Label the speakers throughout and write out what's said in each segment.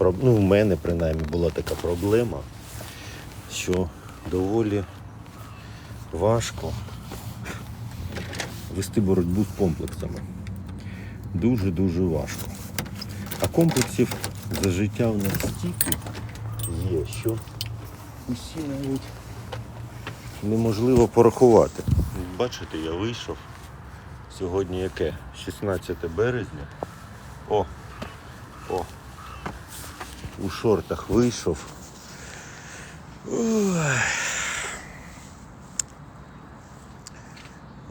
Speaker 1: ну, в мене принаймні була така проблема, що доволі важко вести боротьбу з комплексами. Дуже-дуже важко. А комплексів за життя в нас стільки є, що усі навіть неможливо порахувати. Бачите, я вийшов. Сьогодні яке? 16 березня. О! О! У шортах вийшов.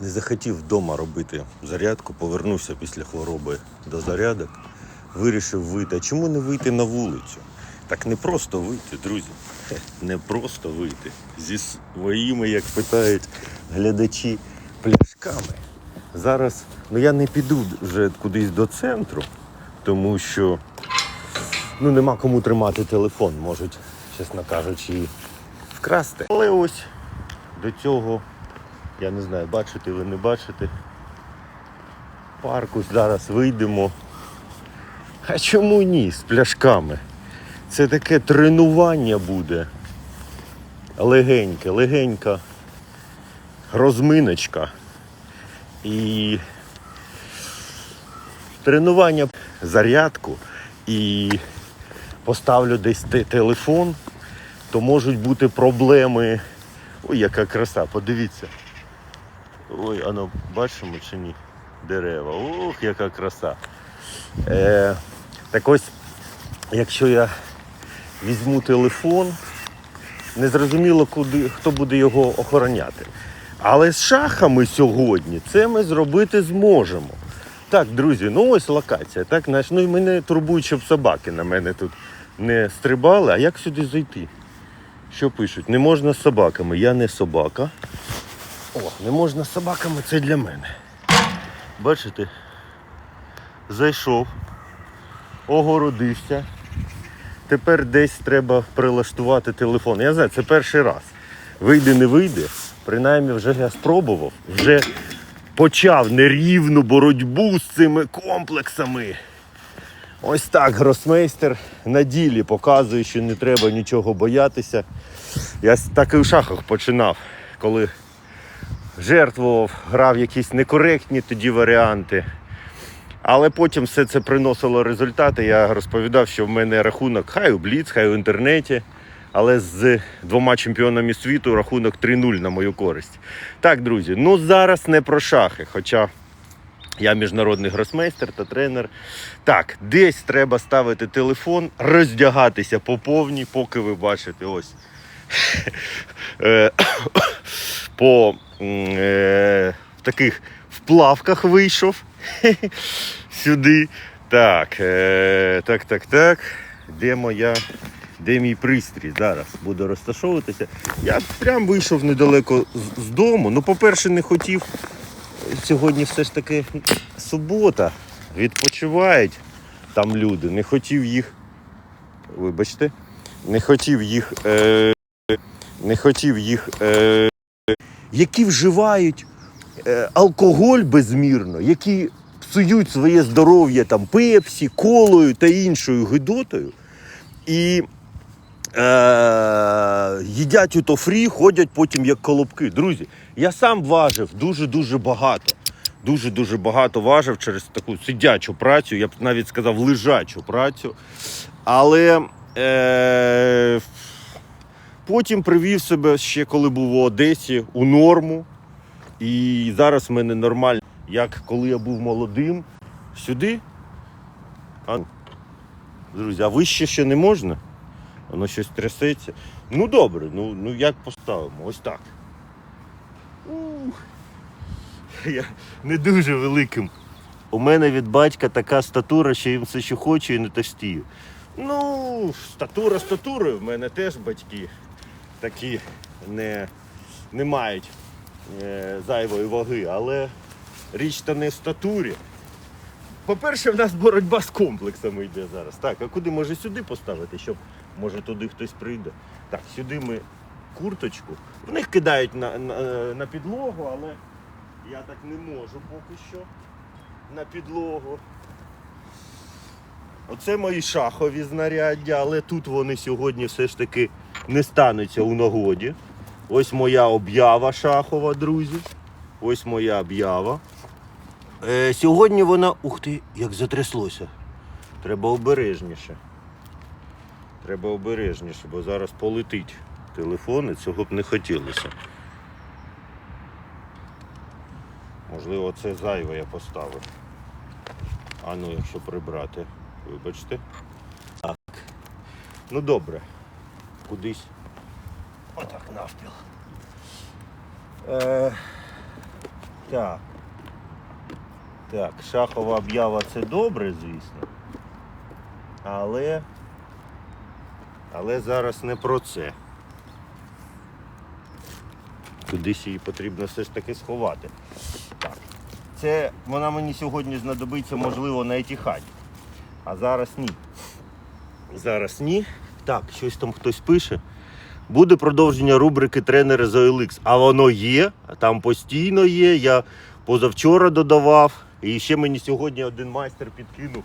Speaker 1: Не захотів вдома робити зарядку, повернувся після хвороби до зарядок. Вирішив вийти. А чому не вийти на вулицю? Так не просто вийти, друзі. Не просто вийти. Зі своїми, як питають глядачі, пляшками. Зараз ну я не піду вже кудись до центру, тому що ну, нема кому тримати телефон, можуть, чесно кажучи, і вкрасти. Але ось до цього, я не знаю, бачите ви не бачите. Парку зараз вийдемо. А чому ні? З пляшками? Це таке тренування буде. Легеньке, легенька розминочка. І тренування зарядку і поставлю десь телефон, то можуть бути проблеми. Ой, яка краса, подивіться. Ой, ано бачимо чи ні? Дерева. Ох, яка краса. Е, так ось, якщо я візьму телефон, незрозуміло, куди, хто буде його охороняти. Але з шахами сьогодні це ми зробити зможемо. Так, друзі, ну ось локація. Так, знаєш, ну і мене турбують, щоб собаки на мене тут не стрибали. А як сюди зайти? Що пишуть? Не можна з собаками. Я не собака. О, не можна з собаками, це для мене. Бачите? Зайшов, огородився. Тепер десь треба прилаштувати телефон. Я знаю, це перший раз. Вийде, не вийде. Принаймні вже я спробував. Вже почав нерівну боротьбу з цими комплексами. Ось так гросмейстер на ділі показує, що не треба нічого боятися. Я так і у шахах починав, коли жертвував, грав якісь некоректні тоді варіанти. Але потім все це приносило результати. Я розповідав, що в мене рахунок хай у Бліц, хай у інтернеті. Але з двома чемпіонами світу рахунок 3-0 на мою користь. Так, друзі, ну зараз не про шахи. Хоча я міжнародний гросмейстер та тренер. Так, десь треба ставити телефон, роздягатися по повній, поки ви бачите ось. Е, По е, таких вплавках вийшов сюди. Так, е, так, так, так. Де моя. Де мій пристрій? Зараз буду розташовуватися. Я прям вийшов недалеко з, з дому. Ну, по-перше, не хотів. Сьогодні все ж таки субота. Відпочивають там люди. Не хотів їх. Вибачте, не хотів їх. Е, не хотів їх. Е, які вживають е, алкоголь безмірно, які псують своє здоров'я там пепсі, колою та іншою гидотою. І е, їдять у тофрі, ходять потім як колобки. Друзі, я сам важив дуже-дуже багато. Дуже-дуже багато важив через таку сидячу працю, я б навіть сказав лежачу працю. Але е, потім привів себе ще коли був у Одесі у норму. І зараз в мене нормально, як коли я був молодим. Сюди. А, друзі, а вище ще не можна? Воно щось трясеться. Ну добре, ну, ну як поставимо? Ось так. Я не дуже великим. У мене від батька така статура, що їм все, що хочу, і не товстію. Ну, статура статурою. В мене теж батьки такі не, не мають е, зайвої ваги, але річ та не в статурі. По-перше, в нас боротьба з комплексами йде зараз. Так, а куди може сюди поставити, щоб може туди хтось прийде. Так, сюди ми курточку. В них кидають на, на, е, на підлогу, але я так не можу поки що на підлогу. Оце мої шахові знаряддя, але тут вони сьогодні все ж таки не стануться у нагоді. Ось моя об'ява шахова, друзі. Ось моя об'ява. Е, сьогодні вона. Ух ти, як затряслося. Треба обережніше. Треба обережніше, бо зараз полетить телефон і цього б не хотілося. Можливо, це зайве я поставив. А ну, якщо прибрати, вибачте. Так. Ну добре. Кудись. Отак навпіл. Е, так. Так, шахова об'ява це добре, звісно. Але. Але зараз не про це. Кудись її потрібно все ж таки сховати. Так. Це вона мені сьогодні знадобиться, можливо, на етіхаді. А зараз ні. Зараз ні. Так, щось там хтось пише. Буде продовження рубрики тренери з OLX. А воно є, там постійно є. Я позавчора додавав. І ще мені сьогодні один майстер підкинув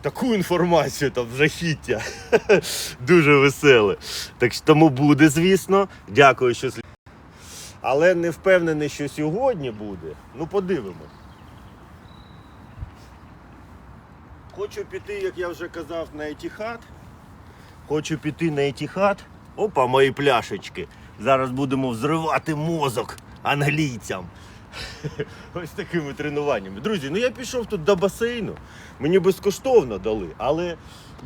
Speaker 1: таку інформацію там жахіття. Дуже веселе. Так що тому буде, звісно. Дякую, що Але не впевнений, що сьогодні буде. Ну, подивимось. Хочу піти, як я вже казав, на етіхат. Хочу піти на етіхат. Опа, мої пляшечки. Зараз будемо взривати мозок англійцям. Ось такими тренуваннями. Друзі, ну я пішов тут до басейну. Мені безкоштовно дали, але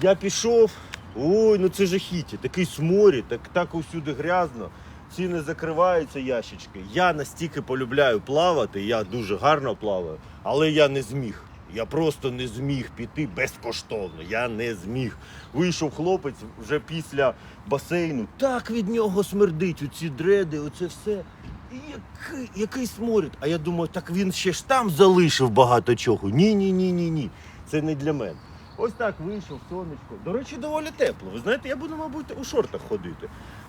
Speaker 1: я пішов. Ой, ну це жахіття, такий сморід, так, так усюди грязно. Ціни закриваються ящички. Я настільки полюбляю плавати, я дуже гарно плаваю, але я не зміг. Я просто не зміг піти безкоштовно. Я не зміг. Вийшов хлопець вже після басейну. Так від нього смердить, оці дреди, оце все. Який, який сморід. А я думаю, так він ще ж там залишив багато чого. Ні, ні, ні, ні, ні. Це не для мене. Ось так вийшов, сонечко. До речі, доволі тепло. Ви знаєте, я буду, мабуть, у шортах ходити.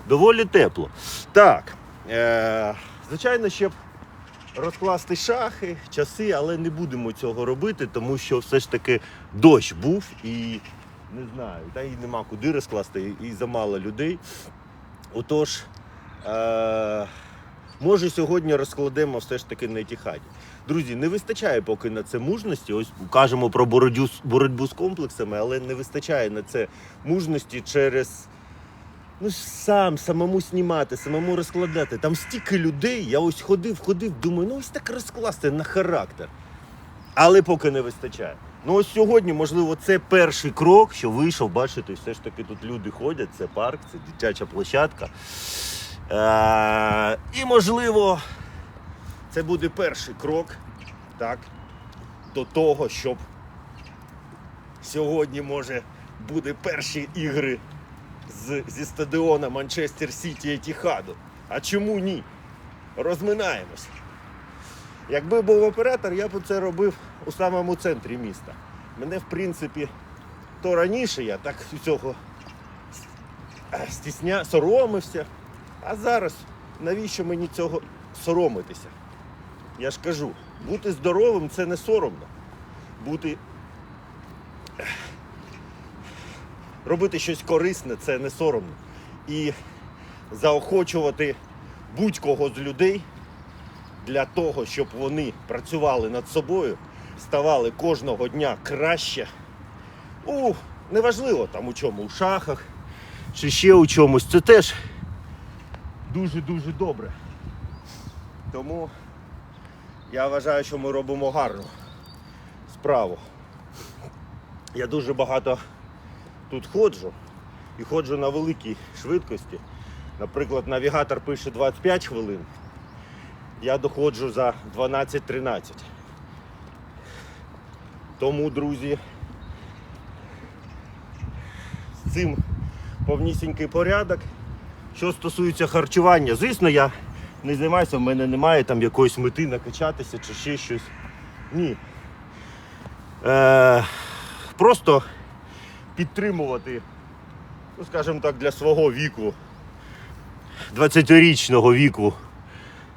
Speaker 1: Доволі тепло. Так. Е- звичайно, ще б розкласти шахи, часи, але не будемо цього робити, тому що все ж таки дощ був і не знаю, та й нема куди розкласти, і замало людей. Отож, е- може сьогодні розкладемо все ж таки на етіхаді. Друзі, не вистачає поки на це мужності. Ось кажемо про боротьбу, боротьбу з комплексами, але не вистачає на це мужності через ну, сам, самому знімати, самому розкладати. Там стільки людей, я ось ходив, ходив, думаю, ну ось так розкласти на характер. Але поки не вистачає. Ну ось сьогодні, можливо, це перший крок, що вийшов, бачите, все ж таки тут люди ходять, це парк, це дитяча площадка. Е- і можливо, це буде перший крок так, до того, щоб сьогодні, може, буде перші ігри з, зі стадіона Манчестер Сіті Етіхаду. А чому ні? Розминаємось. Якби був оператор, я б це робив у самому центрі міста. Мене, в принципі, то раніше я так цього стісня, соромився. А зараз навіщо мені цього соромитися? Я ж кажу, бути здоровим це не соромно. Бути. Робити щось корисне це не соромно. І заохочувати будь-кого з людей для того, щоб вони працювали над собою, ставали кожного дня краще. У, неважливо там у чому, у шахах чи ще у чомусь. Це теж дуже-дуже добре. Тому я вважаю, що ми робимо гарну справу. Я дуже багато тут ходжу і ходжу на великій швидкості. Наприклад, навігатор пише 25 хвилин. Я доходжу за 12-13. Тому, друзі, з цим повнісінький порядок. Що стосується харчування, звісно, я не займаюся, в мене немає там якоїсь мети накачатися чи ще щось. Ні. Е, просто підтримувати, ну скажімо так, для свого віку, 20-річного віку,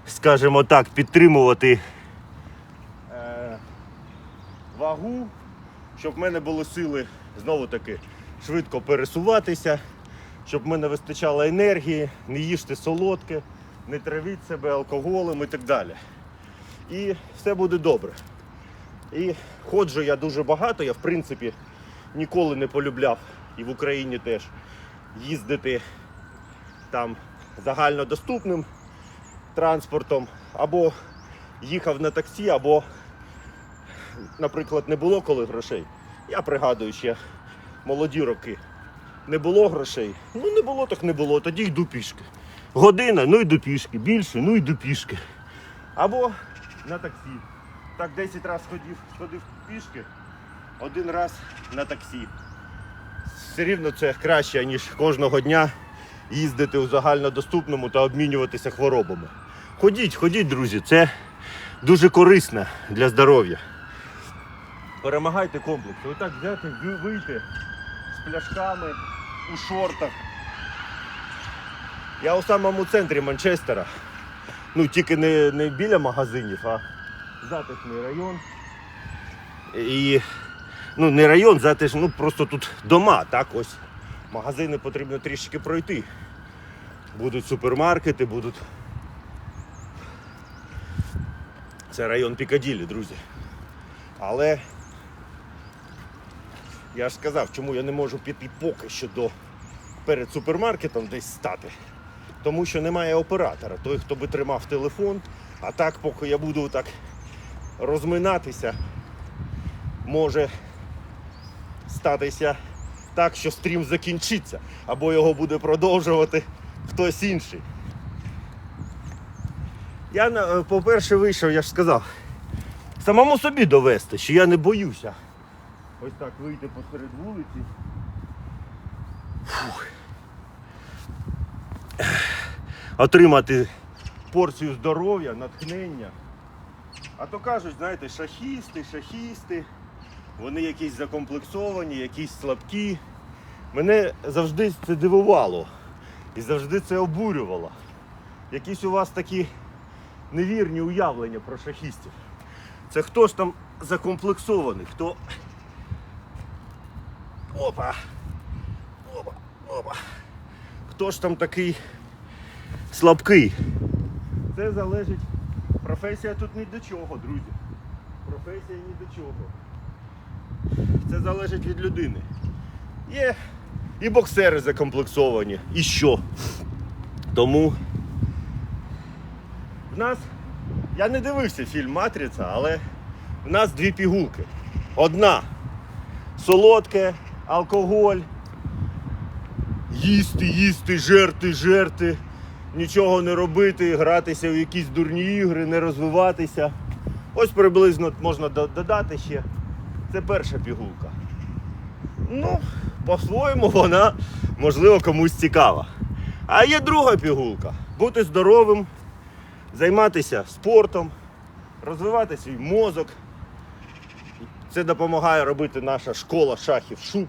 Speaker 1: скажімо так, підтримувати е, вагу, щоб в мене були сили знову таки швидко пересуватися, щоб в мене вистачало енергії, не їжте солодке, не травіть себе алкоголем і так далі. І все буде добре. І ходжу я дуже багато, я в принципі ніколи не полюбляв і в Україні теж їздити там загальнодоступним транспортом, або їхав на таксі, або, наприклад, не було коли грошей. Я пригадую ще молоді роки. Не було грошей. Ну не було, так не було, тоді йду пішки. Година, ну йду пішки, більше, ну йду пішки. Або на таксі. Так 10 разів ходив, ходив пішки, один раз на таксі. Все рівно це краще, ніж кожного дня їздити у загальнодоступному та обмінюватися хворобами. Ходіть, ходіть, друзі, це дуже корисно для здоров'я. Перемагайте комплекс. Отак взяти, ви- вийти з пляшками у шортах. Я у самому центрі Манчестера. Ну, тільки не, не біля магазинів, а затишний район. І ну, не район, затиш, ну просто тут дома, так ось. Магазини потрібно трішки пройти. Будуть супермаркети, будуть. Це район Пікаділі, друзі. Але я ж сказав, чому я не можу піти поки що до перед супермаркетом десь стати. Тому що немає оператора, той, хто би тримав телефон, а так, поки я буду так розминатися, може статися так, що стрім закінчиться, або його буде продовжувати хтось інший. Я, по-перше, вийшов, я ж сказав, самому собі довести, що я не боюся. Ось так вийти посеред вулиці. Фух. Отримати порцію здоров'я, натхнення. А то кажуть, знаєте, шахісти, шахісти, вони якісь закомплексовані, якісь слабкі. Мене завжди це дивувало і завжди це обурювало. Якісь у вас такі невірні уявлення про шахістів. Це хто ж там закомплексований, хто. Опа! Опа! Опа! Хто ж там такий слабкий? Це залежить. Професія тут ні до чого, друзі. Професія ні до чого. Це залежить від людини. Є і боксери закомплексовані. І що? Тому в нас. Я не дивився фільм Матриця, але в нас дві пігулки. Одна солодке, алкоголь, їсти, їсти, жерти, жерти, нічого не робити, гратися в якісь дурні ігри, не розвиватися. Ось приблизно можна додати ще. Це перша пігулка. Ну, по-своєму вона, можливо, комусь цікава. А є друга пігулка. Бути здоровим, займатися спортом, розвивати свій мозок. Це допомагає робити наша школа шахів шуб,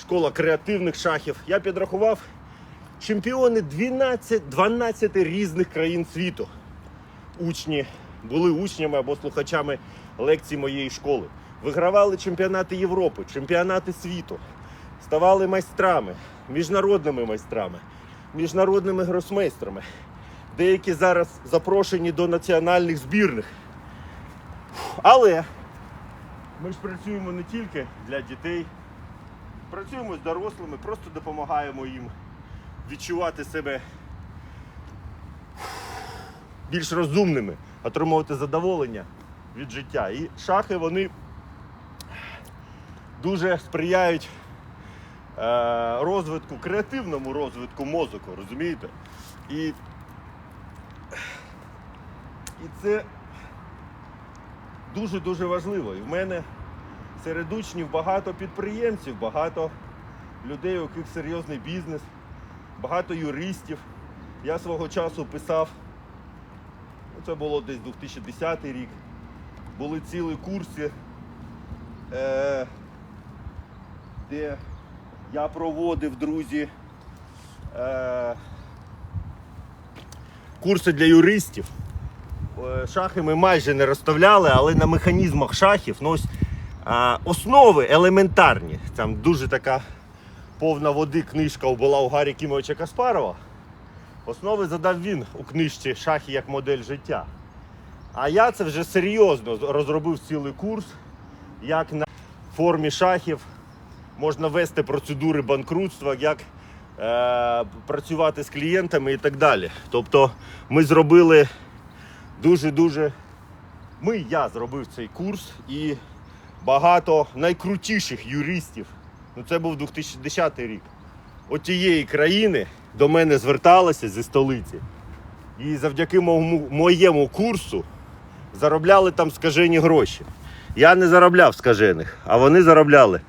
Speaker 1: школа креативних шахів. Я підрахував чемпіони 12, 12 різних країн світу. Учні були учнями або слухачами лекцій моєї школи. Вигравали чемпіонати Європи, чемпіонати світу, ставали майстрами, міжнародними майстрами, міжнародними гросмейстрами. Деякі зараз запрошені до національних збірних. Але ми ж працюємо не тільки для дітей, працюємо з дорослими, просто допомагаємо їм відчувати себе більш розумними, отримувати задоволення від життя. І шахи вони дуже сприяють е, розвитку, креативному розвитку мозку, розумієте? І, і це дуже-дуже важливо. І в мене серед учнів багато підприємців, багато людей, у яких серйозний бізнес, багато юристів. Я свого часу писав, ну, це було десь 2010 рік, були цілі курси, е, де я проводив, друзі, е, курси для юристів. Е, Шахи ми майже не розставляли, але на механізмах шахів, ну ось А, основи елементарні. Там дуже така повна води книжка була у Гаррі Кімовича Каспарова. Основи задав він у книжці Шахи як модель життя. А я це вже серйозно розробив цілий курс, як на формі шахів можна вести процедури банкрутства, як е, працювати з клієнтами і так далі. Тобто ми зробили дуже-дуже. Ми, я зробив цей курс і багато найкрутіших юристів. Ну це був 2010 рік. От тієї країни до мене зверталися зі столиці. І завдяки моєму, моєму курсу заробляли там скажені гроші. Я не заробляв скажених, а вони заробляли.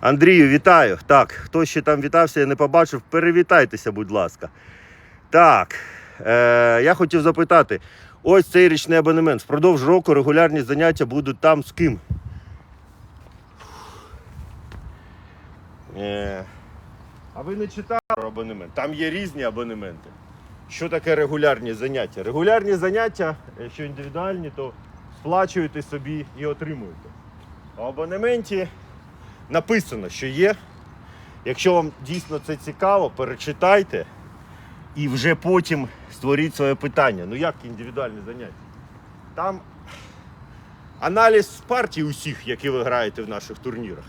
Speaker 1: Андрію, вітаю. Так, хто ще там вітався, я не побачив, перевітайтеся, будь ласка. Так, е, я хотів запитати: ось цей річний абонемент. Впродовж року регулярні заняття будуть там з ким? Е, а ви не читали про абонемент? Там є різні абонементи. Що таке регулярні заняття? Регулярні заняття, якщо індивідуальні, то сплачуєте собі і отримуєте. У абонементі написано, що є. Якщо вам дійсно це цікаво, перечитайте і вже потім створіть своє питання. Ну як індивідуальне заняття? Там аналіз партій усіх, які ви граєте в наших турнірах,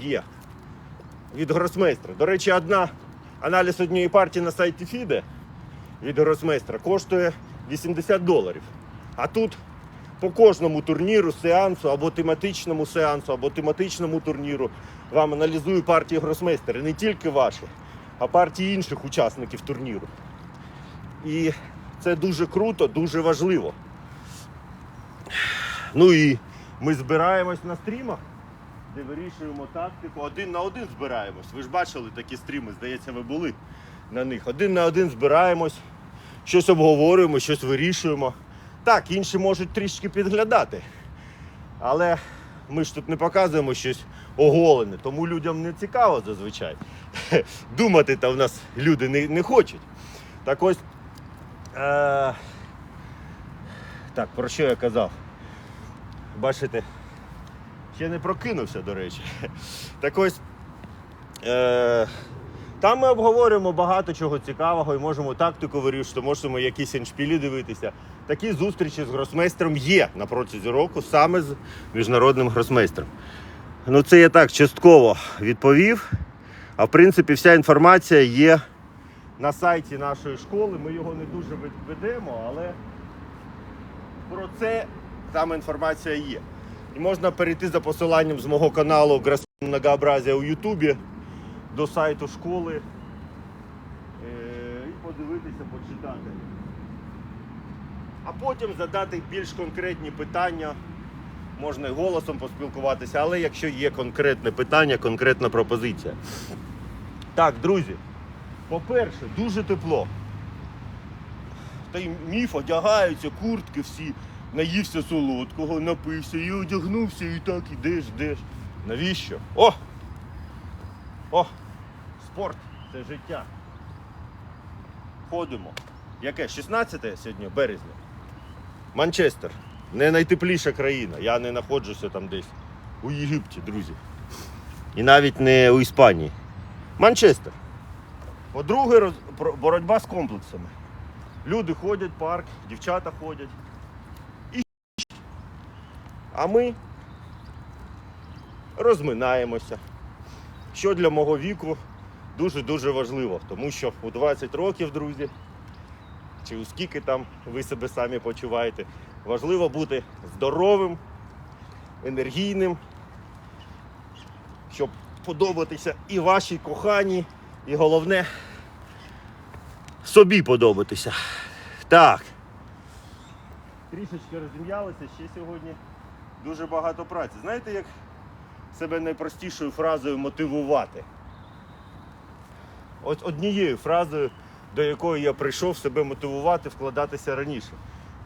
Speaker 1: є. Від гросмейстра. До речі, одна аналіз однієї партії на сайті FIDE від гросмейстра коштує 80 доларів. А тут по кожному турніру, сеансу або тематичному сеансу, або тематичному турніру вам аналізую партії гросмейстера. Не тільки ваші, а партії інших учасників турніру. І це дуже круто, дуже важливо. Ну і ми збираємось на стрімах, де вирішуємо тактику. Один на один збираємось. Ви ж бачили такі стріми, здається, ви були на них. Один на один збираємось, щось обговорюємо, щось вирішуємо. Так, інші можуть трішки підглядати. Але ми ж тут не показуємо щось оголене, тому людям не цікаво зазвичай. Думати там в нас люди не, не хочуть. Так ось. Е... Так, про що я казав? Бачите, ще не прокинувся, до речі. Так ось. Е... Там ми обговорюємо багато чого цікавого і можемо тактику вирішити, можемо якісь іншпілі дивитися. Такі зустрічі з гросмейстером є на протязі року, саме з міжнародним гросмейстером. Ну, це я так частково відповів. А в принципі, вся інформація є на сайті нашої школи. Ми його не дуже ведемо, але про це там інформація є. І можна перейти за посиланням з мого каналу Грас Многообразія у Ютубі до сайту школи е, і подивитися, почитати. А потім задати більш конкретні питання. Можна голосом поспілкуватися, але якщо є конкретне питання, конкретна пропозиція. Так, друзі, по-перше, дуже тепло. Та й міф одягаються, куртки всі, наївся солодкого, напився і одягнувся, і так ідеш, йдеш. Навіщо? О! О! Спорт це життя. Ходимо. Яке? 16 сьогодні березня. Манчестер. Не найтепліша країна. Я не знаходжуся там десь у Єгипті, друзі. І навіть не у Іспанії. Манчестер. По-друге, роз- боротьба з комплексами. Люди ходять, в парк, дівчата ходять. І... А ми розминаємося. Що для мого віку дуже-дуже важливо, тому що у 20 років, друзі, чи у скільки там ви себе самі почуваєте, важливо бути здоровим, енергійним, щоб подобатися і вашій коханій, і головне собі подобатися. Так. Трішечки розім'ялися, ще сьогодні дуже багато праці. Знаєте, як себе найпростішою фразою мотивувати? Ось однією фразою, до якої я прийшов себе мотивувати, вкладатися раніше.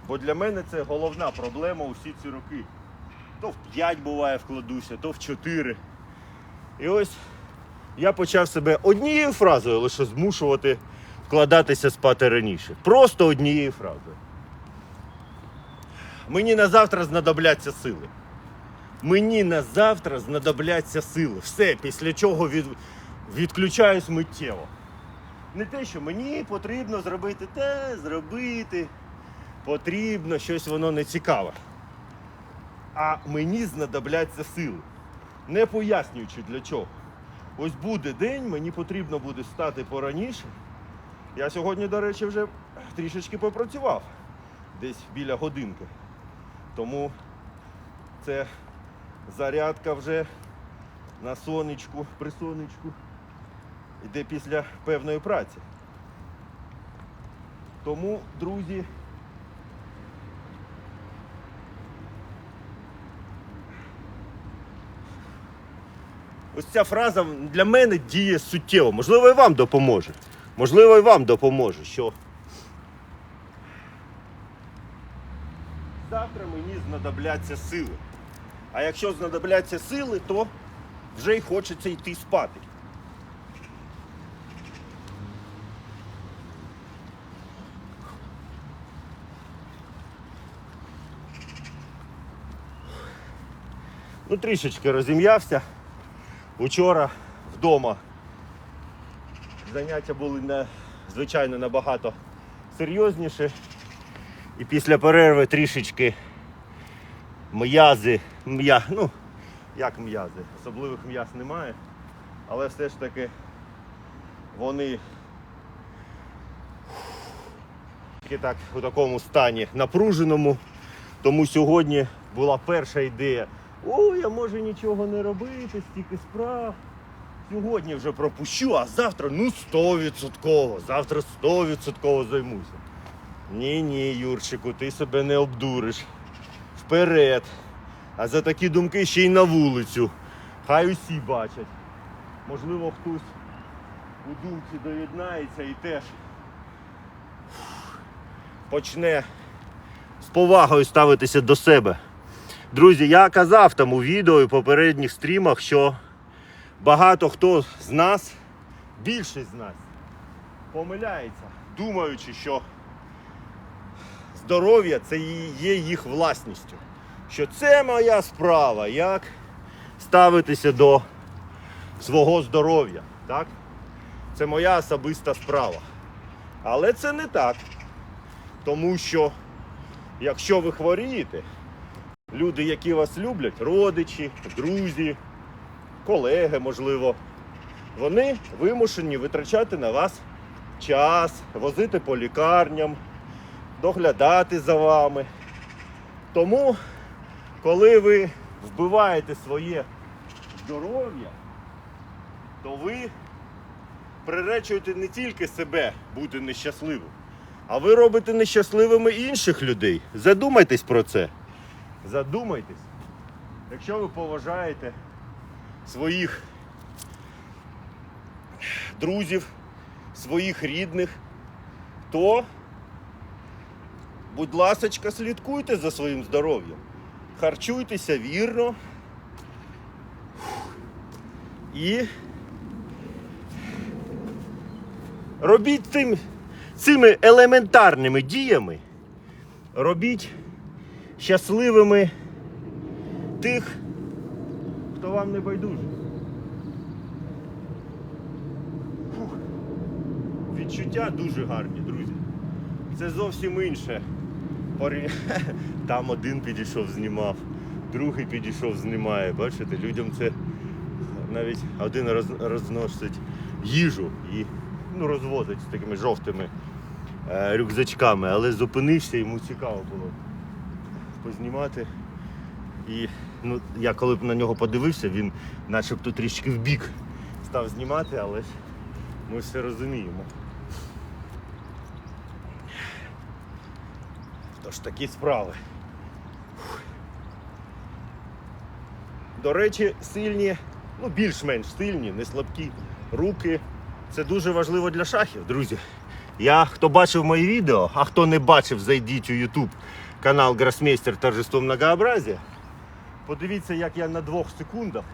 Speaker 1: Бо для мене це головна проблема усі ці роки. То в 5 буває вкладуся, то в 4. І ось я почав себе однією фразою лише змушувати вкладатися спати раніше. Просто однією фразою. Мені на завтра знадобляться сили. Мені на завтра знадобляться сили. Все, після чого від... відключаюсь миттєво. Не те, що мені потрібно зробити те, зробити. Потрібно щось воно не цікаве. А мені знадобляться сили. Не пояснюючи для чого. Ось буде день, мені потрібно буде стати пораніше. Я сьогодні, до речі, вже трішечки попрацював. Десь біля годинки. Тому це зарядка вже на сонечку, при сонечку. Іде після певної праці. Тому, друзі, ось ця фраза для мене діє суттєво. Можливо, і вам допоможе. Можливо, і вам допоможе, що завтра мені знадобляться сили. А якщо знадобляться сили, то вже й хочеться йти спати. Ну, трішечки розім'явся. Учора вдома заняття були звичайно набагато серйозніші. І після перерви трішечки м'язи, м'я, ну, як м'язи, особливих м'яз немає, але все ж таки вони так у такому стані напруженому. Тому сьогодні була перша ідея. О, я можу нічого не робити, стільки справ. Сьогодні вже пропущу, а завтра ну 100%. Завтра 100% займуся. Ні, ні, Юрчику, ти себе не обдуриш. Вперед. А за такі думки ще й на вулицю. Хай усі бачать. Можливо, хтось у думці доєднається і теж почне з повагою ставитися до себе. Друзі, я казав там у відео і попередніх стрімах, що багато хто з нас, більшість з нас, помиляється, думаючи, що здоров'я це є їх власністю. Що це моя справа, як ставитися до свого здоров'я. Так? Це моя особиста справа. Але це не так. Тому що якщо ви хворієте, люди, які вас люблять, родичі, друзі, колеги, можливо, вони вимушені витрачати на вас час, возити по лікарням, доглядати за вами. Тому, коли ви вбиваєте своє здоров'я, то ви приречуєте не тільки себе бути нещасливим, а ви робите нещасливими інших людей. Задумайтесь про це. Задумайтесь, якщо ви поважаєте своїх друзів, своїх рідних, то, будь ласочка, слідкуйте за своїм здоров'ям. Харчуйтеся вірно. І робіть тим, цими елементарними діями, робіть щасливими тих, хто вам не байдужий. Відчуття дуже гарні, друзі. Це зовсім інше. Там один підійшов, знімав, другий підійшов, знімає. Бачите, людям це навіть один роз, розносить їжу і ну, розвозить з такими жовтими е, рюкзачками, але зупинився, йому цікаво було познімати. І ну, я коли б на нього подивився, він начебто трішки вбік став знімати, але ж ми все розуміємо. Тож такі справи. До речі, сильні, ну більш-менш сильні, не слабкі руки. Це дуже важливо для шахів, друзі. Я, хто бачив мої відео, а хто не бачив, зайдіть у YouTube канал Гросмейстер Торжество Многообразия. Подивіться, як я на двох секундах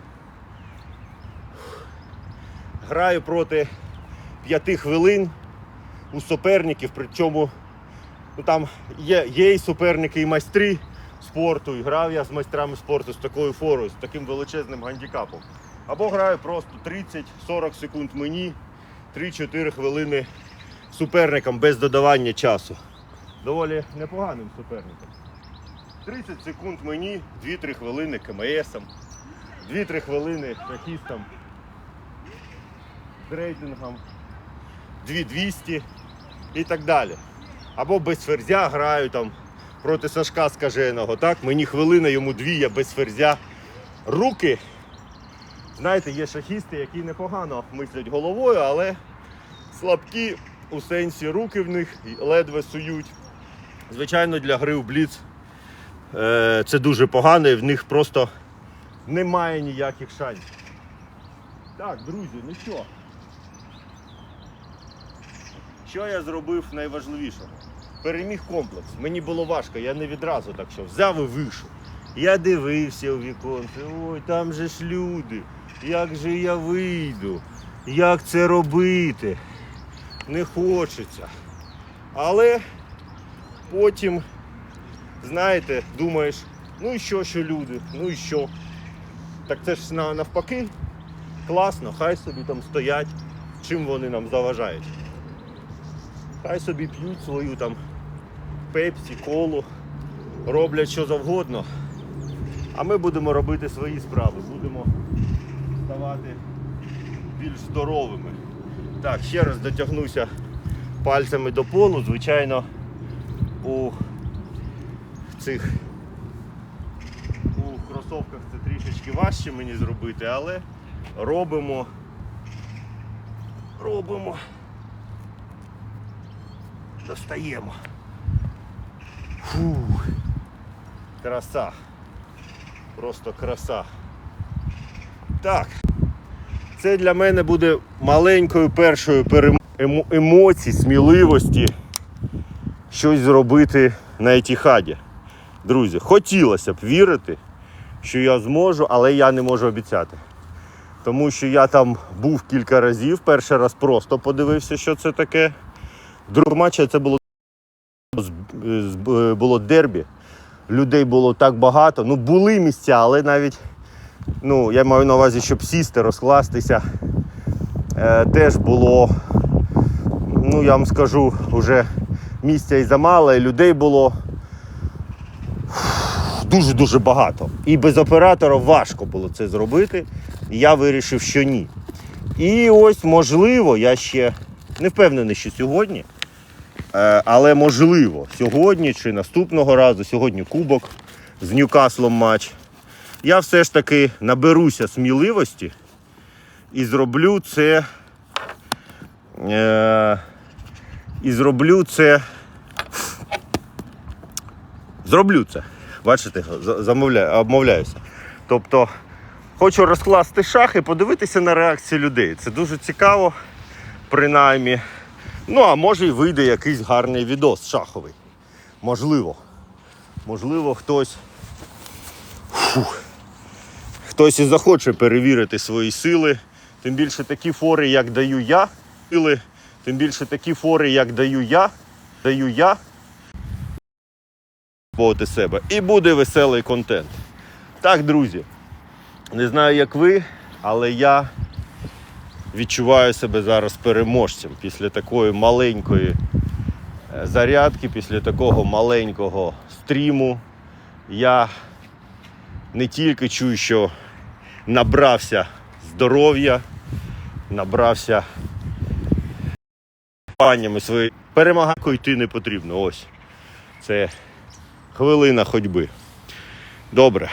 Speaker 1: граю проти п'яти хвилин у суперників, причому ну, там є, є і суперники, і майстри, спорту, і грав я з майстрами спорту з такою форою, з таким величезним гандікапом. Або граю просто 30-40 секунд мені, 3-4 хвилини суперникам без додавання часу. Доволі непоганим суперником. 30 секунд мені, 2-3 хвилини КМСом, 2-3 хвилини шахістам з рейтингом, 2200 і так далі. Або без ферзя граю там проти Сашка Скаженого. Так? Мені хвилина, йому дві, я без ферзя. Руки. Знаєте, є шахісти, які непогано мислять головою, але слабкі у сенсі руки в них ледве сують. Звичайно, для гри в Бліц це дуже погано і в них просто немає ніяких шансів. Так, друзі, ну що? Що я зробив найважливішого? Переміг комплекс. Мені було важко, я не відразу так що взяв і вийшов. Я дивився у віконце, ой, там же ж люди, як же я вийду, як це робити? Не хочеться. Але потім, знаєте, думаєш, ну і що, що люди, ну і що? Так це ж навпаки, класно, хай собі там стоять, чим вони нам заважають. Хай собі п'ють свою там пепсі, колу, роблять що завгодно. А ми будемо робити свої справи, будемо ставати більш здоровими. Так, ще раз дотягнуся пальцями до полу. Звичайно, у цих у кросовках це трішечки важче мені зробити, але робимо. Робимо. Достаємо. Фух. Краса. Просто краса. Так. Це для мене буде маленькою першою перем... емоцій, сміливості щось зробити на етіхаді. Друзі, хотілося б вірити, що я зможу, але я не можу обіцяти. Тому що я там був кілька разів, перший раз просто подивився, що це таке. Другий матч це було, було дербі. Людей було так багато. Ну, були місця, але навіть ну, я маю на увазі, щоб сісти, розкластися. Е, теж було, ну я вам скажу, вже місця і замало, і людей було дуже-дуже багато. І без оператора важко було це зробити. І я вирішив, що ні. І ось, можливо, я ще не впевнений, що сьогодні. Е, Але можливо, сьогодні чи наступного разу, сьогодні кубок з Ньюкаслом матч. Я все ж таки наберуся сміливості і зроблю це. Е, і зроблю це. Зроблю це. Бачите, замовляю, обмовляюся. Тобто хочу розкласти шах і подивитися на реакцію людей. Це дуже цікаво, принаймні. Ну, а може і вийде якийсь гарний відос шаховий. Можливо. Можливо, хтось. Фух. Хтось і захоче перевірити свої сили. Тим більше такі фори, як даю я, тим більше такі фори, як даю я, даю я проти себе. І буде веселий контент. Так, друзі. Не знаю, як ви, але я відчуваю себе зараз переможцем після такої маленької е, зарядки, після такого маленького стріму. Я не тільки чую, що набрався здоров'я, набрався панями свої. Перемагати йти не потрібно. Ось. Це хвилина ходьби. Добре.